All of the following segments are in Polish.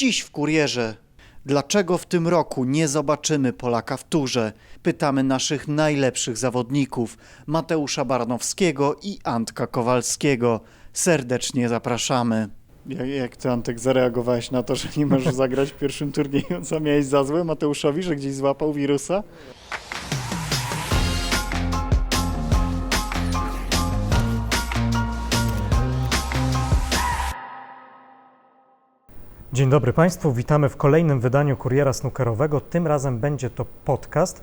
Dziś w kurierze. Dlaczego w tym roku nie zobaczymy Polaka w turze? Pytamy naszych najlepszych zawodników Mateusza Baranowskiego i Antka Kowalskiego. Serdecznie zapraszamy. Jak, jak ty, Antek, zareagowałeś na to, że nie możesz zagrać w pierwszym turnieju? Co miałeś za złe Mateuszowi, że gdzieś złapał wirusa? Dzień dobry Państwu, witamy w kolejnym wydaniu Kuriera Snookerowego. Tym razem będzie to podcast,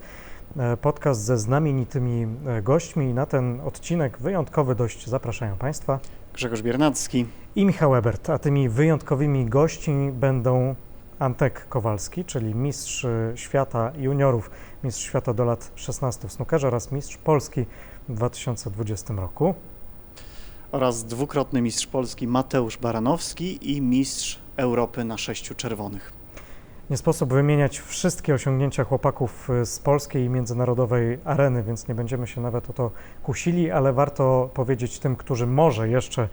e, podcast ze znamienitymi e, gośćmi i na ten odcinek wyjątkowy dość zapraszają Państwa Grzegorz Biernacki. i Michał Ebert, a tymi wyjątkowymi gośćmi będą Antek Kowalski, czyli mistrz e, świata juniorów, mistrz świata do lat 16 w snookerze oraz mistrz Polski w 2020 roku. Oraz dwukrotny mistrz Polski Mateusz Baranowski i mistrz Europy na sześciu czerwonych. Nie sposób wymieniać wszystkie osiągnięcia chłopaków y, z polskiej i międzynarodowej areny, więc nie będziemy się nawet o to kusili, ale warto powiedzieć tym, którzy może jeszcze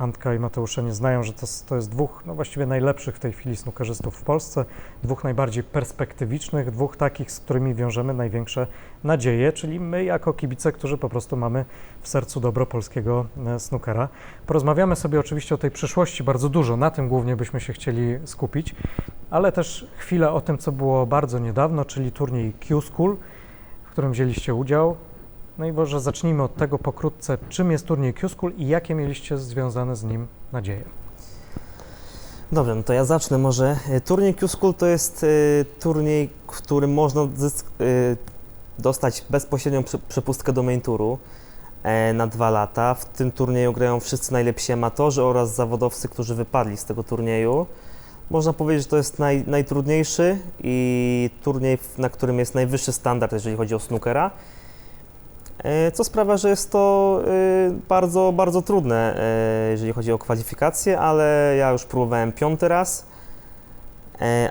Antka i Mateusza nie znają, że to, to jest dwóch, no właściwie najlepszych w tej chwili snookerzystów w Polsce, dwóch najbardziej perspektywicznych, dwóch takich, z którymi wiążemy największe nadzieje, czyli my jako kibice, którzy po prostu mamy w sercu dobro polskiego e, snookera. Porozmawiamy sobie oczywiście o tej przyszłości bardzo dużo, na tym głównie byśmy się chcieli skupić ale też chwilę o tym, co było bardzo niedawno, czyli turniej Q-School, w którym wzięliście udział. No i może zacznijmy od tego pokrótce, czym jest turniej Q-School i jakie mieliście związane z nim nadzieje. Dobrze, no to ja zacznę może. E, Turniej Q-School to jest e, turniej, w którym można e, dostać bezpośrednią prze- przepustkę do main touru na dwa lata. W tym turnieju grają wszyscy najlepsi amatorzy oraz zawodowcy, którzy wypadli z tego turnieju. Można powiedzieć, że to jest naj, najtrudniejszy i turniej, na którym jest najwyższy standard, jeżeli chodzi o snookera. E, Co sprawia, że jest to e, bardzo, bardzo trudne, e, jeżeli chodzi o kwalifikacje, ale ja już próbowałem piąty raz.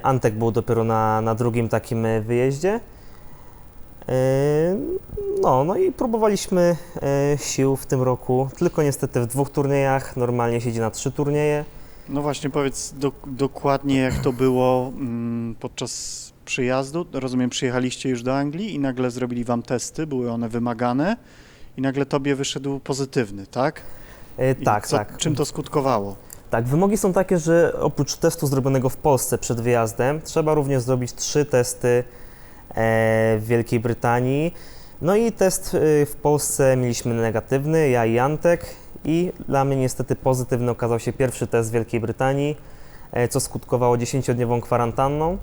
Antek był dopiero na, na drugim takim wyjeździe. No, no i próbowaliśmy sił w tym roku, tylko niestety w dwóch turniejach, normalnie siedzi na trzy turnieje. No właśnie, powiedz do, dokładnie, jak to było mm, podczas przyjazdu. Rozumiem, przyjechaliście już do Anglii i nagle zrobili wam testy, były one wymagane i nagle tobie wyszedł pozytywny, tak? E, Tak, co, tak. Czym to skutkowało? Tak, wymogi są takie, że oprócz testu zrobionego w Polsce przed wyjazdem, trzeba również zrobić trzy testy e, w Wielkiej Brytanii. No i test e, w Polsce mieliśmy negatywny, ja i Antek. I dla mnie niestety pozytywny okazał się pierwszy test w Wielkiej Brytanii, e, co skutkowało 10-dniową kwarantanną.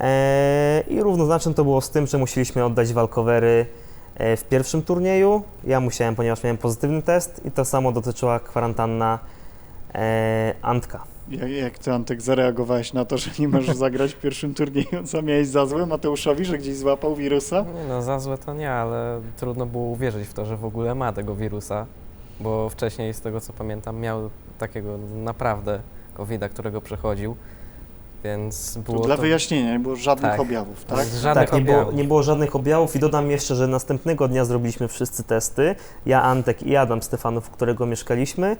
E, I równoznaczne to było z tym, że musieliśmy oddać walkowery e, w pierwszym turnieju. Ja musiałem, ponieważ miałem pozytywny test i to samo dotyczyła kwarantanna e, Antka. Jak, jak ty, Antek, zareagowałeś na to, że nie możesz zagrać w pierwszym turnieju? Co miałeś za złe Mateuszowi, że gdzieś złapał wirusa? Nie no, za złe to nie, ale trudno było uwierzyć w to, że w ogóle ma tego wirusa, bo wcześniej, z tego co pamiętam, miał takiego naprawdę covid którego przechodził, więc To było dla to... wyjaśnienia, nie było żadnych Tak. objawów, tak? Żadnych tak, nie było, objawów. nie było żadnych objawów i dodam jeszcze, że następnego dnia zrobiliśmy wszyscy testy. Ja, Antek i Adam Stefanów, u którego mieszkaliśmy.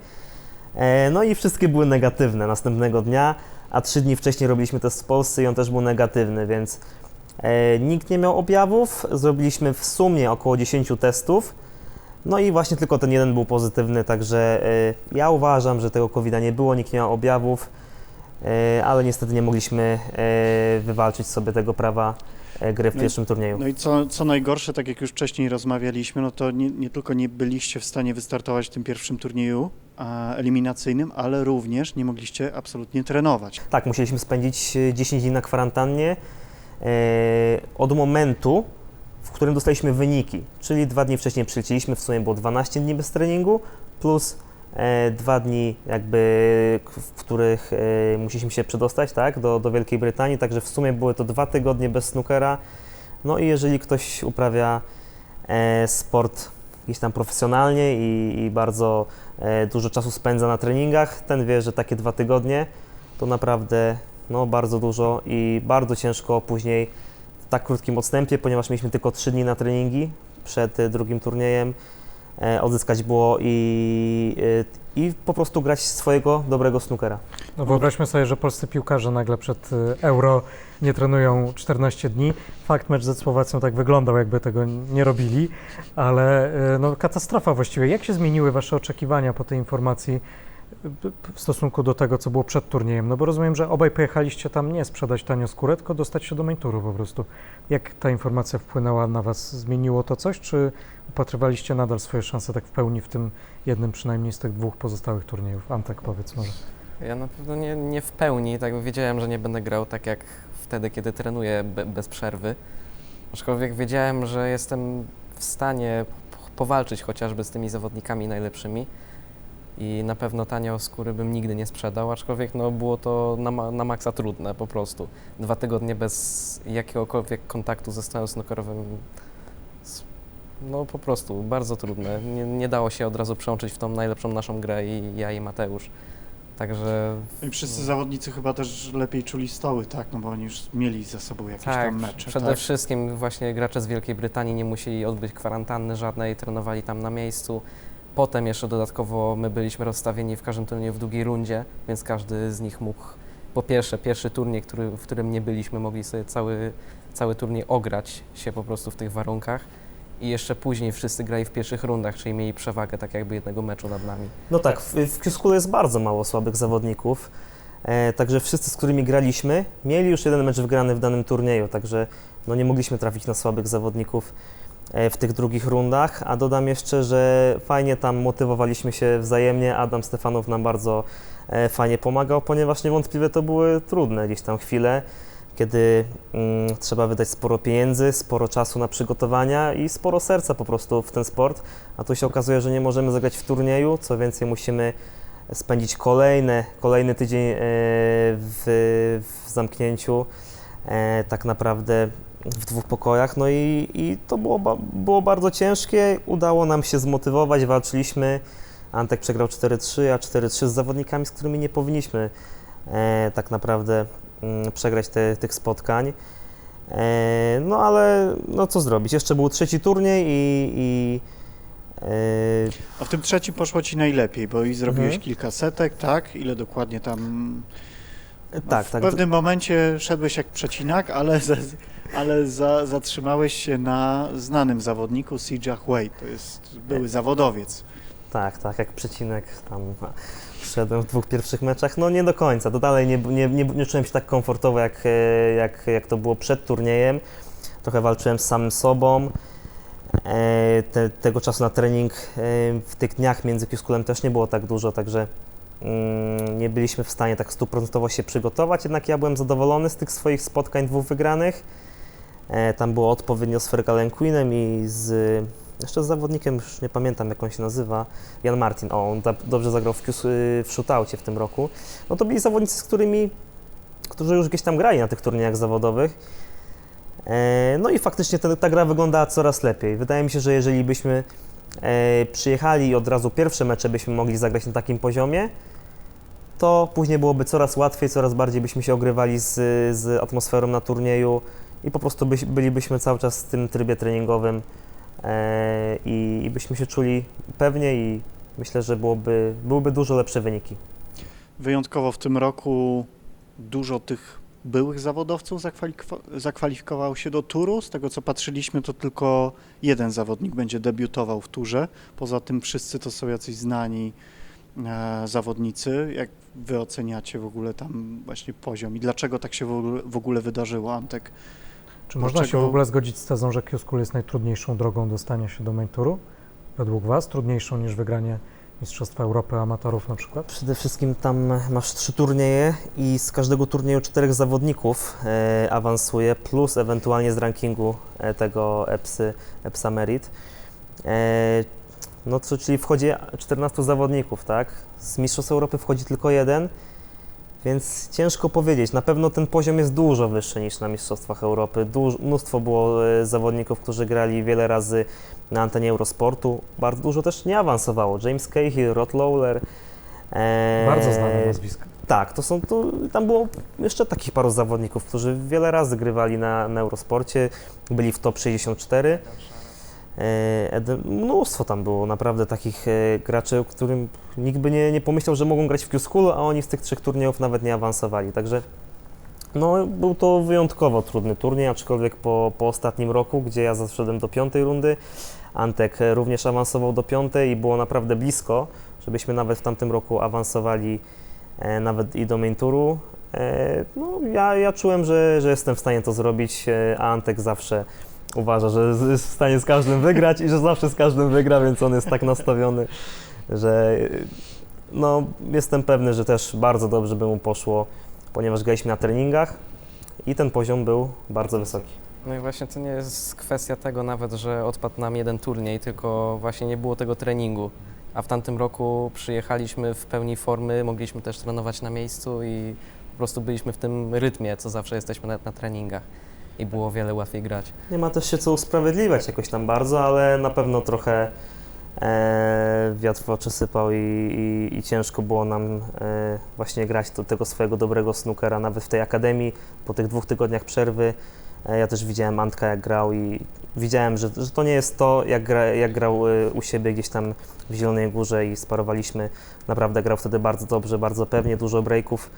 E, no i wszystkie były negatywne następnego dnia, a trzy dni wcześniej robiliśmy test w Polsce i on też był negatywny, więc e, nikt nie miał objawów. Zrobiliśmy w sumie około 10 testów. No i właśnie tylko ten jeden był pozytywny, także e, ja uważam, że tego covid nie było, nikt nie miał objawów, ale niestety nie mogliśmy e, wywalczyć sobie tego prawa e, gry w No i- pierwszym turnieju. No i co, co najgorsze, tak jak już wcześniej rozmawialiśmy, no to nie, nie tylko nie byliście w stanie wystartować w tym pierwszym turnieju a, eliminacyjnym, ale również nie mogliście absolutnie trenować. Tak, musieliśmy spędzić e, 10 dni na kwarantannie e, od momentu, w którym dostaliśmy wyniki, czyli dwa dni wcześniej przylecieliśmy, w sumie było 12 dni bez treningu, plus e, dwa dni jakby, w których e, musieliśmy się przedostać, tak, do, do Wielkiej Brytanii, także w sumie były to dwa tygodnie bez snookera. No i jeżeli ktoś uprawia e, sport gdzieś tam profesjonalnie i, i bardzo e, dużo czasu spędza na treningach, ten wie, że takie dwa tygodnie to naprawdę no, bardzo dużo i bardzo ciężko później w tak krótkim odstępie, ponieważ mieliśmy tylko trzy dni na treningi przed e, drugim turniejem, e, odzyskać było i, e, i po prostu grać swojego dobrego snookera. No wyobraźmy sobie, że polscy piłkarze nagle przed y, Euro nie trenują 14 dni. Fakt, mecz ze Słowacją tak wyglądał, jakby tego nie robili, ale no, katastrofa właściwie. Jak się zmieniły Wasze oczekiwania po tej informacji w stosunku do tego, co było przed turniejem? No bo rozumiem, że obaj pojechaliście tam nie sprzedać tanio skórę, tylko dostać się do main po prostu. Jak ta informacja wpłynęła na Was? Zmieniło to coś, czy upatrywaliście nadal swoje szanse tak w pełni w tym jednym przynajmniej z tych dwóch pozostałych turniejów? Antek, powiedz może. Ja na pewno nie, nie w pełni, tak wiedziałem, że nie będę grał tak jak wtedy, kiedy trenuję be, bez przerwy. Aczkolwiek wiedziałem, że jestem w stanie powalczyć chociażby z tymi zawodnikami najlepszymi i na pewno tanio skóry bym nigdy nie sprzedał, aczkolwiek no, było to na, ma, na maksa trudne po prostu. Dwa tygodnie bez jakiegokolwiek kontaktu ze stołem snookerowym, s- no po prostu bardzo trudne. Nie, nie dało się od razu przełączyć w tą najlepszą naszą grę i ja i Mateusz. Także I wszyscy zawodnicy chyba też lepiej czuli stoły, tak? No bo oni już mieli za sobą jakieś tak, tam mecze, przede tak? wszystkim właśnie gracze z Wielkiej Brytanii nie musieli odbyć kwarantanny żadnej, trenowali tam na miejscu. Potem jeszcze dodatkowo my byliśmy rozstawieni w każdym turnieju w drugiej rundzie, więc każdy z nich mógł po pierwsze pierwszy turniej, który, w którym nie byliśmy, mogli sobie cały, cały turniej ograć się po prostu w tych warunkach. I jeszcze później wszyscy grali w pierwszych rundach, czyli mieli przewagę tak jakby jednego meczu nad nami. No tak, w, w Q-School jest bardzo mało słabych zawodników, e, także wszyscy, z którymi graliśmy, mieli już jeden mecz wygrany w danym turnieju, także no nie mogliśmy trafić na słabych zawodników w tych drugich rundach, a dodam jeszcze, że fajnie tam motywowaliśmy się wzajemnie, Adam Stefanow nam bardzo e, fajnie pomagał, ponieważ niewątpliwie to były trudne gdzieś tam chwile, kiedy mm, trzeba wydać sporo pieniędzy, sporo czasu na przygotowania i sporo serca po prostu w ten sport, a tu się okazuje, że nie możemy zagrać w turnieju, co więcej musimy spędzić kolejne, kolejny tydzień e, w, w zamknięciu, e, tak naprawdę w dwóch pokojach, no i, i to było, było bardzo ciężkie, udało nam się zmotywować, walczyliśmy, Antek przegrał 4-3, a 4-3 z zawodnikami, z którymi nie powinniśmy e, tak naprawdę mm, przegrać te, tych spotkań. E, no ale no co zrobić, jeszcze był trzeci turniej i, i e, A w tym trzecim poszło ci najlepiej, bo i zrobiłeś Mhm. kilka setek, tak? Ile dokładnie tam... No, tak, w tak. pewnym momencie szedłeś jak przecinak, ale, ale za, zatrzymałeś się na znanym zawodniku Sijach Wei. To jest były zawodowiec. Tak, tak, jak przecinek tam a, szedłem w dwóch pierwszych meczach. No nie do końca, to dalej nie, nie, nie, nie czułem się tak komfortowo, jak, e, jak, jak to było przed turniejem. Trochę walczyłem z samym sobą. E, te, tego czasu na trening e, w tych dniach między Q-Schoolem też nie było tak dużo, także mm, nie byliśmy w stanie tak stuprocentowo się przygotować, jednak ja byłem zadowolony z tych swoich spotkań dwóch wygranych. E, tam było odpowiednio z Fergalem Queenem i z jeszcze z zawodnikiem, już nie pamiętam jak on się nazywa, Jan Martin, o, on dobrze zagrał w, Q- w shootoucie w tym roku. No to byli zawodnicy, z którymi, którzy już gdzieś tam grali na tych turniejach zawodowych. E, No i faktycznie ta, ta gra wyglądała coraz lepiej. Wydaje mi się, że jeżeli byśmy e, przyjechali i od razu pierwsze mecze byśmy mogli zagrać na takim poziomie, to później byłoby coraz łatwiej, coraz bardziej byśmy się ogrywali z, z atmosferą na turnieju i po prostu byś, bylibyśmy cały czas w tym trybie treningowym e, i, i byśmy się czuli pewnie i myślę, że byłoby, byłyby dużo lepsze wyniki. Wyjątkowo w tym roku dużo tych byłych zawodowców zakwalifikowa- zakwalifikowało się do turu. Z tego co patrzyliśmy, to tylko jeden zawodnik będzie debiutował w turze. Poza tym wszyscy to są jacyś znani e, zawodnicy. Jak wy oceniacie w ogóle tam właśnie poziom i dlaczego tak się w ogóle, w ogóle wydarzyło, Antek? Czy można się w ogóle zgodzić z tezą, że Q-School jest najtrudniejszą drogą dostania się do main touru? Według Was? Trudniejszą niż wygranie Mistrzostwa Europy Amatorów na przykład? Przede wszystkim tam masz trzy turnieje i z każdego turnieju czterech zawodników e, awansuje, plus ewentualnie z rankingu e, tego EPSy, EPSA Merit. E, no czyli wchodzi 14 zawodników, tak? Z Mistrzostw Europy wchodzi tylko jeden, więc ciężko powiedzieć. Na pewno ten poziom jest dużo wyższy niż na Mistrzostwach Europy. Dużo, mnóstwo było e, zawodników, którzy grali wiele razy na antenie Eurosportu. Bardzo dużo też nie awansowało. James Cahill, Rod Lawler. e, Bardzo znane nazwiska. tak, to są, to, tam było jeszcze takich paru zawodników, którzy wiele razy grywali na, na Eurosporcie, byli w top 64. e, mnóstwo tam było naprawdę takich e, graczy, o którym nikt by nie, nie pomyślał, że mogą grać w Q-Schoolu, a oni z tych trzech turniejów nawet nie awansowali. Także no, był to wyjątkowo trudny turniej, aczkolwiek po, po ostatnim roku, gdzie ja zaszedłem do piątej rundy, Antek również awansował do piątej i było naprawdę blisko, żebyśmy nawet w tamtym roku awansowali e, nawet i do main touru. E, no, ja, ja czułem, że, że jestem w stanie to zrobić, e, a Antek zawsze uważa, że jest w stanie z każdym wygrać i że zawsze z każdym wygra, więc on jest tak nastawiony, że no, jestem pewny, że też bardzo dobrze by mu poszło, ponieważ graliśmy na treningach i ten poziom był bardzo wysoki. No i właśnie to nie jest kwestia tego nawet, że odpadł nam jeden turniej, tylko właśnie nie było tego treningu. A w tamtym roku przyjechaliśmy w pełni formy, mogliśmy też trenować na miejscu i po prostu byliśmy w tym rytmie, co zawsze jesteśmy na treningach. I było wiele łatwiej grać. Nie ma też się co usprawiedliwiać jakoś tam bardzo, ale na pewno trochę e, wiatr w oczy sypał i, i, i ciężko było nam e, właśnie grać do tego swojego dobrego snookera, nawet w tej akademii, po tych dwóch tygodniach przerwy. E, ja też widziałem Antka jak grał i widziałem, że, że to nie jest to, jak, gra, jak grał e, u siebie gdzieś tam w Zielonej Górze i sparowaliśmy. Naprawdę grał wtedy bardzo dobrze, bardzo pewnie, dużo breaków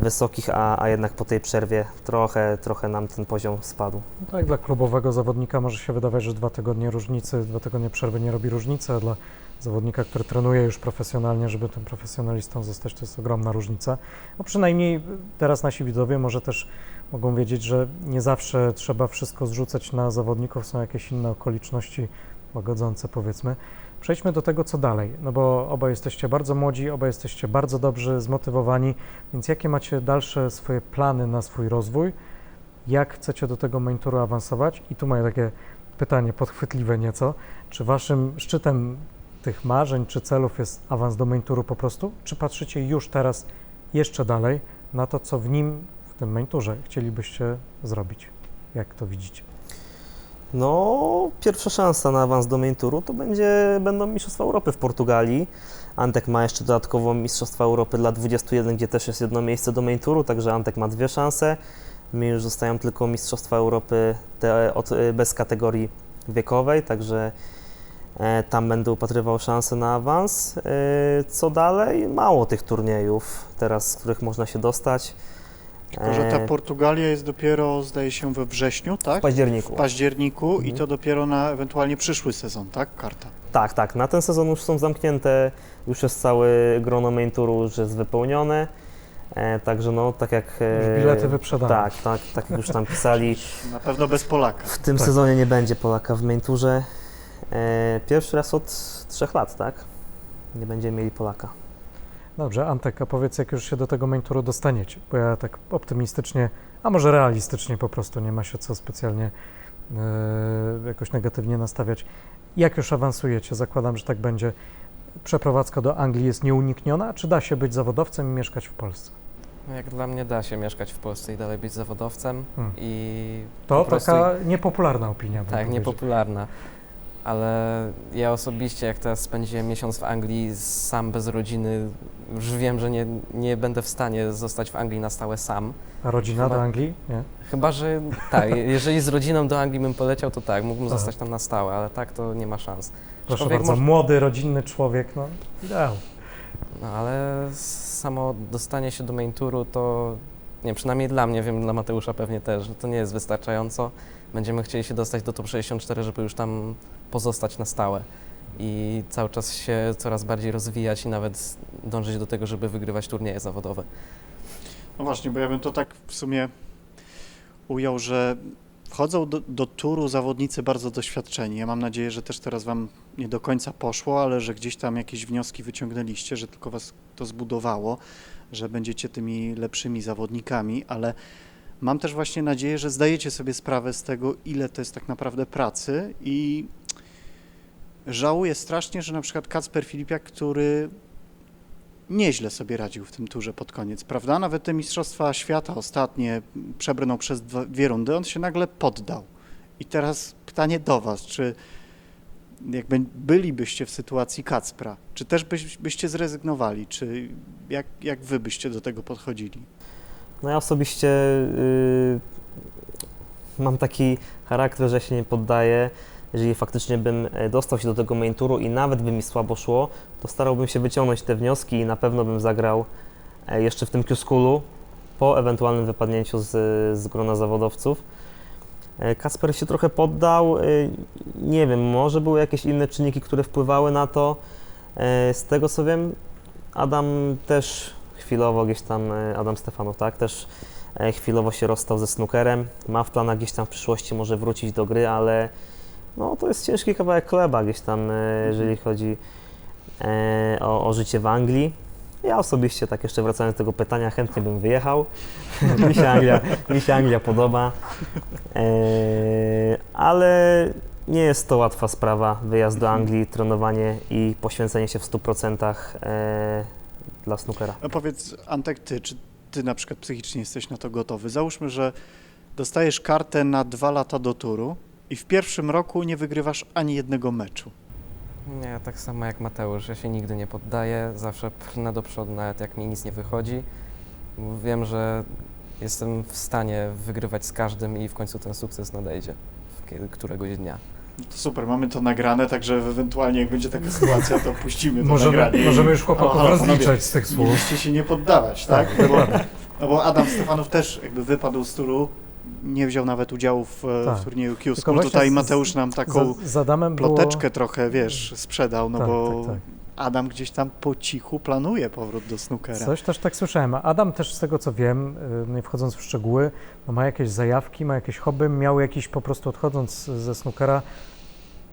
wysokich, a, a jednak po tej przerwie trochę, trochę nam ten poziom spadł. No tak, dla klubowego zawodnika może się wydawać, że dwa tygodnie różnicy, dwa tygodnie przerwy nie robi różnicy, a dla zawodnika, który trenuje już profesjonalnie, żeby tym profesjonalistą zostać, to jest ogromna różnica. No przynajmniej teraz nasi widzowie może też mogą wiedzieć, że nie zawsze trzeba wszystko zrzucać na zawodników, są jakieś inne okoliczności łagodzące, powiedzmy. Przejdźmy do tego, co dalej, no bo obaj jesteście bardzo młodzi, obaj jesteście bardzo dobrze zmotywowani, więc jakie macie dalsze swoje plany na swój rozwój? jak chcecie do tego main touru awansować. I tu moje takie pytanie podchwytliwe nieco. Czy waszym szczytem tych marzeń czy celów jest awans do main touru po prostu? Czy patrzycie już teraz jeszcze dalej na to, co w nim, w tym main tourze chcielibyście zrobić? Jak to widzicie? No, pierwsza szansa na awans do main touru to będzie, będą Mistrzostwa Europy w Portugalii. Antek ma jeszcze dodatkowo Mistrzostwa Europy dla 21, gdzie też jest jedno miejsce do main touru, także Antek ma dwie szanse. Mi już zostają tylko Mistrzostwa Europy te, od, bez kategorii wiekowej, także e, tam będę upatrywał szansę na awans. E, co dalej? Mało tych turniejów teraz, z których można się dostać. Tylko, że ta Portugalia jest dopiero, zdaje się, we wrześniu, w tak? październiku. W październiku i Mhm. to dopiero na ewentualnie przyszły sezon, tak? Karta. Tak, tak. Na ten sezon już są zamknięte, już jest cały grono main touru już jest wypełnione. E, także no, tak jak... E, bilety wyprzedane. Tak, tak, tak jak już tam pisali, Na pewno bez Polaka. w tym Tak. sezonie nie będzie Polaka w main tourze. E, pierwszy raz od trzech lat, tak? Nie będziemy mieli Polaka. Dobrze, Antek, a powiedz, jak już się do tego main touru dostaniecie, bo ja tak optymistycznie, a może realistycznie po prostu, nie ma się co specjalnie e, jakoś negatywnie nastawiać. Jak już awansujecie, zakładam, że tak będzie, przeprowadzka do Anglii jest nieunikniona, czy da się być zawodowcem i mieszkać w Polsce? No jak dla mnie da się mieszkać w Polsce i dalej być zawodowcem Hmm. i To prostu- taka niepopularna opinia. Tak, niepopularna. Ale ja osobiście, jak teraz spędziłem miesiąc w Anglii sam bez rodziny, już wiem, że nie, nie będę w stanie zostać w Anglii na stałe sam. A rodzina Chyba- do Anglii? Nie. Chyba, że tak, jeżeli z rodziną do Anglii bym poleciał, to tak, mógłbym Aha. zostać tam na stałe, ale tak to nie ma szans. Proszę Człowiek bardzo, może- młody, rodzinny człowiek, no ideał. No ale samo dostanie się do main touru to, nie przynajmniej dla mnie, wiem, dla Mateusza pewnie też, że to nie jest wystarczająco. Będziemy chcieli się dostać do top 64, żeby już tam pozostać na stałe i cały czas się coraz bardziej rozwijać i nawet dążyć do tego, żeby wygrywać turnieje zawodowe. No właśnie, bo ja bym to tak w sumie ujął, że wchodzą do, do turu zawodnicy bardzo doświadczeni. Ja mam nadzieję, że też teraz Wam nie do końca poszło, ale że gdzieś tam jakieś wnioski wyciągnęliście, że tylko Was to zbudowało, że będziecie tymi lepszymi zawodnikami, ale mam też właśnie nadzieję, że zdajecie sobie sprawę z tego, ile to jest tak naprawdę pracy i żałuję strasznie, że na przykład Kacper Filipiak, który nieźle sobie radził w tym turze pod koniec, prawda? Nawet te Mistrzostwa Świata ostatnie przebrnął przez dwie rundy, on się nagle poddał. I teraz pytanie do Was, czy jakby bylibyście w sytuacji Kacpra, czy też byś, byście zrezygnowali, czy jak, jak Wy byście do tego podchodzili? No ja osobiście y, mam taki charakter, że się nie poddaję. Jeżeli faktycznie bym e, dostał się do tego main touru i nawet by mi słabo szło, to starałbym się wyciągnąć te wnioski i na pewno bym zagrał e, jeszcze w tym Q-Schoolu po ewentualnym wypadnięciu z, z grona zawodowców. E, Kasper się trochę poddał. Nie wiem, może były jakieś inne czynniki, które wpływały na to. Z tego co wiem, Adam też chwilowo gdzieś tam, Adam Stefanów, tak, też chwilowo się rozstał ze snookerem. Ma w planach gdzieś tam w przyszłości może wrócić do gry, ale no, to jest ciężki kawałek chleba gdzieś tam, e, jeżeli chodzi e, o, o życie w Anglii. Ja osobiście, tak jeszcze wracając do tego pytania, chętnie bym wyjechał. mi, się Anglia, mi się Anglia podoba. E, ale nie jest to łatwa sprawa, wyjazd do Anglii, trenowanie i poświęcenie się w 100% e, dla snookera. No powiedz, Antek, ty, czy ty na przykład psychicznie jesteś na to gotowy? Załóżmy, że dostajesz kartę na dwa lata do turu i w pierwszym roku nie wygrywasz ani jednego meczu. Nie, tak samo jak Mateusz, ja się nigdy nie poddaję, zawsze pchnę do przodu, nawet jak mi nic nie wychodzi. Wiem, że jestem w stanie wygrywać z każdym i w końcu ten sukces nadejdzie któregoś dnia. No to super, mamy to nagrane, także ewentualnie jak będzie taka sytuacja, to puścimy to Możemy, nagranie. możemy już chłopaków halo, rozliczać z tych słów. Mieliście się nie poddawać, tak? No bo, no bo Adam Stefanów też jakby wypadł z turu, nie wziął nawet udziału w, e, Tak. w turnieju Q-School. właśnie Tutaj z- Mateusz nam taką Za, z Adamem było... ploteczkę trochę, wiesz, sprzedał, no Tak, bo tak, tak. Adam gdzieś tam po cichu planuje powrót do snookera. Coś też tak słyszałem. Adam też z tego co wiem, y, nie wchodząc w szczegóły, no ma jakieś zajawki, ma jakieś hobby, miał jakiś po prostu odchodząc ze snookera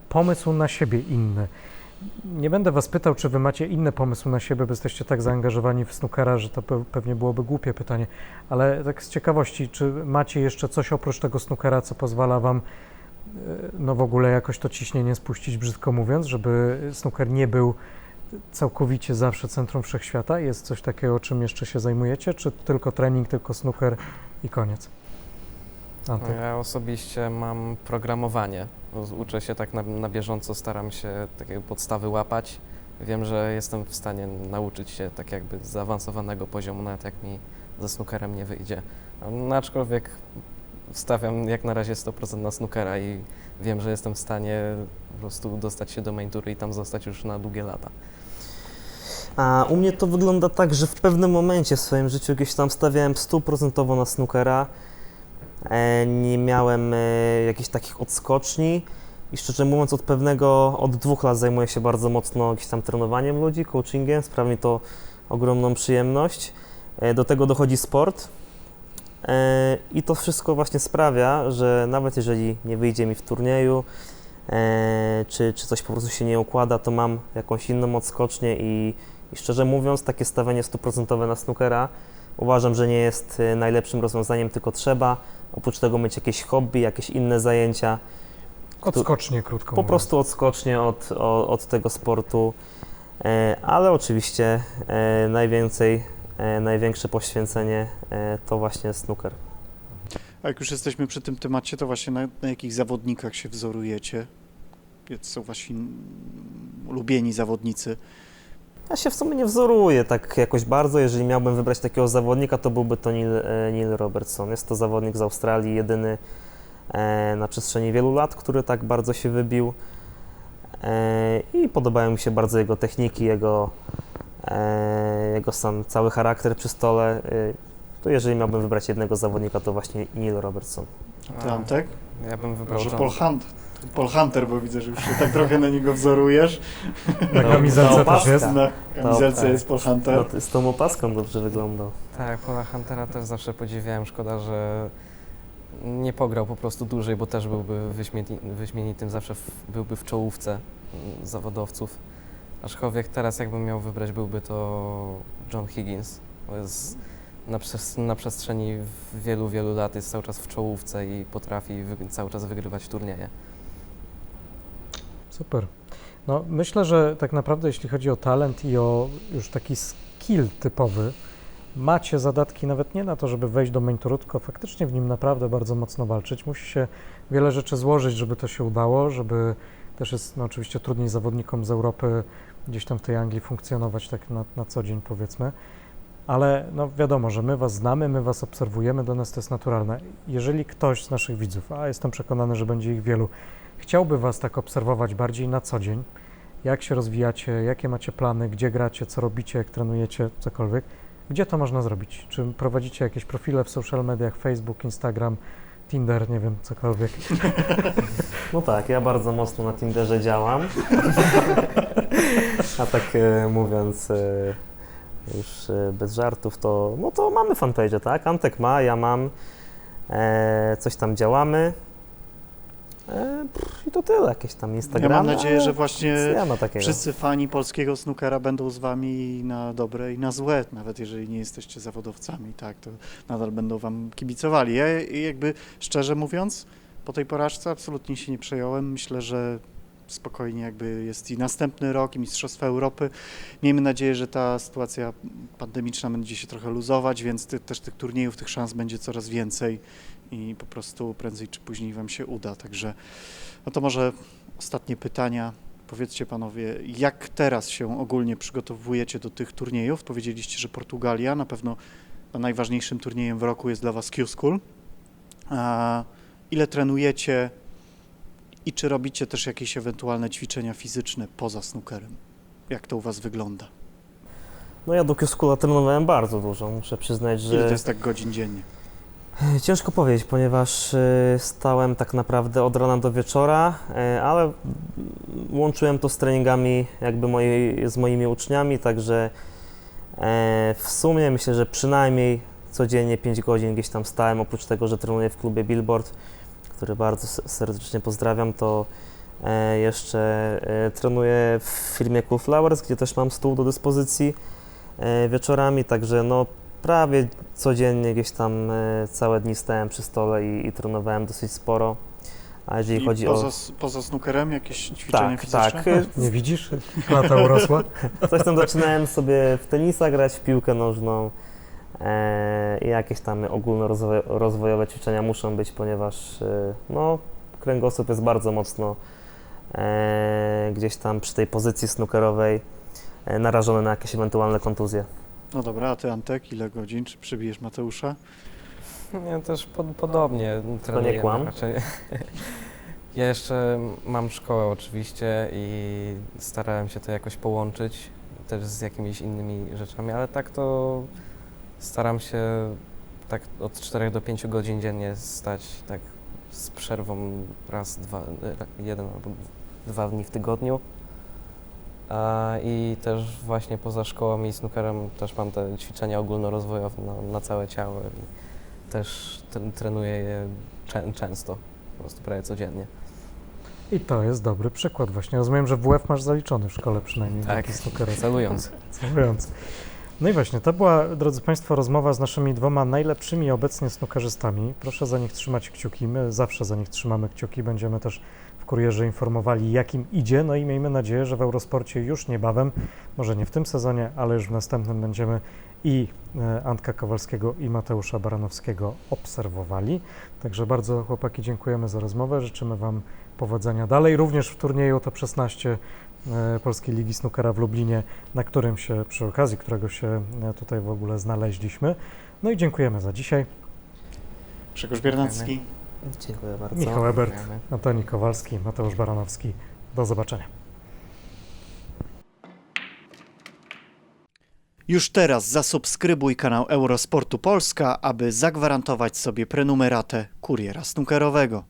pomysł na siebie inny. Nie będę was pytał, czy wy macie inne pomysły na siebie, bo jesteście tak zaangażowani w snookera, że to pe- pewnie byłoby głupie pytanie, ale tak z ciekawości, czy macie jeszcze coś oprócz tego snookera, co pozwala wam y, no w ogóle jakoś to ciśnienie spuścić, brzydko mówiąc, żeby snooker nie był całkowicie zawsze centrum wszechświata? Jest coś takiego, czym jeszcze się zajmujecie, czy tylko trening, tylko snooker i koniec? Ja osobiście mam programowanie. Uczę się tak na, na bieżąco, staram się takie podstawy łapać. Wiem, że jestem w stanie nauczyć się tak jakby z zaawansowanego poziomu, nawet jak mi ze snookerem nie wyjdzie. No, aczkolwiek stawiam jak na razie 100% na snookera i wiem, że jestem w stanie po prostu dostać się do main i tam zostać już na długie lata. A u mnie to wygląda tak, że w pewnym momencie w swoim życiu gdzieś tam stawiałem stuprocentowo na snookera. E, nie miałem e, jakichś takich odskoczni i szczerze mówiąc od pewnego, od dwóch lat zajmuję się bardzo mocno gdzieś tam trenowaniem ludzi, coachingiem, sprawia mi to ogromną przyjemność. E, do tego dochodzi sport. I to wszystko właśnie sprawia, że nawet jeżeli nie wyjdzie mi w turnieju, czy, czy coś po prostu się nie układa, to mam jakąś inną odskocznię i, i szczerze mówiąc, takie stawianie stuprocentowe na snookera uważam, że nie jest e, najlepszym rozwiązaniem, tylko trzeba oprócz tego mieć jakieś hobby, jakieś inne zajęcia, Odskocznie, krótko po mówiąc. prostu odskocznie od, od, od tego sportu, e, ale oczywiście e, najwięcej, e, największe poświęcenie e, to właśnie snooker. A jak już jesteśmy przy tym temacie, to właśnie na, na jakich zawodnikach się wzorujecie? Są wasi mm, ulubieni zawodnicy? Ja się w sumie nie wzoruję tak jakoś bardzo. Jeżeli miałbym wybrać takiego zawodnika, to byłby to Neil, e, Neil Robertson. Jest to zawodnik z Australii, jedyny e, na przestrzeni wielu lat, który tak bardzo się wybił. E, I podobają mi się bardzo jego techniki, jego, jego sam cały charakter przy stole. To jeżeli miałbym wybrać jednego zawodnika, to właśnie Neil Robertson. Ty, Antek? Ja bym wybrał Może Paul, Hunt, Paul Hunter, bo widzę, że już się tak trochę na niego wzorujesz. Na To- kamizelce też jest. Na kamizelce jest Paul Hunter. No, to z tą opaską dobrze wyglądał. Tak, Paula Huntera też zawsze podziwiałem. Szkoda, że nie pograł po prostu dłużej, bo też byłby wyśmieni, wyśmienitym, zawsze w, byłby w czołówce mm, zawodowców. Aczkolwiek teraz jakbym miał wybrać, byłby to John Higgins. Bo jest na, przes- na przestrzeni wielu, wielu lat jest cały czas w czołówce i potrafi wy- cały czas wygrywać turnieje. Super. No, myślę, że tak naprawdę jeśli chodzi o talent i o już taki skill typowy, macie zadatki nawet nie na to, żeby wejść do main touru, tylko faktycznie w nim naprawdę bardzo mocno walczyć. Musi się wiele rzeczy złożyć, żeby to się udało, żeby też jest no, oczywiście trudniej zawodnikom z Europy gdzieś tam w tej Anglii funkcjonować tak na, na co dzień powiedzmy. Ale no wiadomo, że my Was znamy, my Was obserwujemy, do nas to jest naturalne. Jeżeli ktoś z naszych widzów, a jestem przekonany, że będzie ich wielu, chciałby Was tak obserwować bardziej na co dzień, jak się rozwijacie, jakie macie plany, gdzie gracie, co robicie, jak trenujecie, cokolwiek, gdzie to można zrobić? Czy prowadzicie jakieś profile w social mediach, Facebook, Instagram, Tinder, nie wiem, cokolwiek? No tak, ja bardzo mocno na Tinderze działam. A tak e, mówiąc e, już e, bez żartów, to no to mamy fanpage, tak? Antek ma, ja mam, e, coś tam działamy. E, pff, I to tyle, jakieś tam Ja Instagramy. mam nadzieję, że właśnie wszyscy fani polskiego snookera będą z wami na dobre i na złe, nawet jeżeli nie jesteście zawodowcami, tak, to nadal będą wam kibicowali. Ja jakby szczerze mówiąc, po tej porażce absolutnie się nie przejąłem. Myślę, że spokojnie jakby jest i następny rok i Mistrzostwa Europy. Miejmy nadzieję, że ta sytuacja pandemiczna będzie się trochę luzować, więc ty, też tych turniejów, tych szans będzie coraz więcej i po prostu prędzej czy później wam się uda. Także no to może ostatnie pytania. Powiedzcie panowie, jak teraz się ogólnie przygotowujecie do tych turniejów? Powiedzieliście, że Portugalia na pewno najważniejszym turniejem w roku jest dla was Q-School. Ile trenujecie i czy robicie też jakieś ewentualne ćwiczenia fizyczne poza snookerem? Jak to u was wygląda? No ja do Kioskula trenowałem bardzo dużo, muszę przyznać, Ile że... to jest tak godzin dziennie? Ciężko powiedzieć, ponieważ e, stałem tak naprawdę od rana do wieczora, e, ale łączyłem to z treningami jakby z moimi uczniami, także e, w sumie myślę, że przynajmniej codziennie 5 godzin gdzieś tam stałem, oprócz tego, że trenuję w klubie Billboard, który bardzo serdecznie pozdrawiam, to e, jeszcze e, trenuję w firmie Cool Flowers, gdzie też mam stół do dyspozycji wieczorami, także no prawie codziennie gdzieś tam e, całe dni stałem przy stole i, i trenowałem dosyć sporo. A jeżeli I chodzi poza, o. poza snookerem jakieś ćwiczenia Tak, fizyczne? tak. Nie widzisz? Klata urosła. Coś tam zaczynałem sobie w tenisa grać, w piłkę nożną. E, I jakieś tam ogólnorozwojowe ćwiczenia muszą być, ponieważ e, no, kręgosłup jest bardzo mocno e, gdzieś tam przy tej pozycji snookerowej e, narażony na jakieś ewentualne kontuzje. No dobra, a ty Antek, ile godzin? Czy przybijesz Mateusza? Ja też pod, podobnie trenuję. kłam. Raczej. Ja jeszcze mam szkołę oczywiście i starałem się to jakoś połączyć też z jakimiś innymi rzeczami, ale tak to staram się tak od 4 do 5 godzin dziennie stać tak z przerwą raz, dwa, e, jeden albo dwa dni w tygodniu. I też właśnie poza szkołą i snookerem też mam te ćwiczenia ogólnorozwojowe na, na całe ciało i też trenuję je czę, często, po prostu prawie codziennie. I to jest dobry przykład właśnie. Rozumiem, że WF masz zaliczony w szkole przynajmniej. Tak. taki snookerowy. Celując. Mówiąc. No i właśnie, to była, drodzy Państwo, rozmowa z naszymi dwoma najlepszymi obecnie snookerzystami. Proszę za nich trzymać kciuki. My zawsze za nich trzymamy kciuki. Będziemy też w kurierze informowali, jak im idzie. No i miejmy nadzieję, że w Eurosporcie już niebawem, może nie w tym sezonie, ale już w następnym będziemy i e, Antka Kowalskiego i Mateusza Baranowskiego obserwowali. Także bardzo chłopaki dziękujemy za rozmowę. Życzymy Wam powodzenia dalej, również w turnieju Top 16 e, Polskiej Ligi Snookera w Lublinie, na którym się, przy okazji którego się e, tutaj w ogóle znaleźliśmy. No i dziękujemy za dzisiaj. Grzegorz Biernacki. Dziękuję bardzo. Michał Ebert, Dziękujemy. Antoni Kowalski, Mateusz Baranowski. Do zobaczenia. Już teraz zasubskrybuj kanał Eurosportu Polska, aby zagwarantować sobie prenumeratę kuriera snookerowego.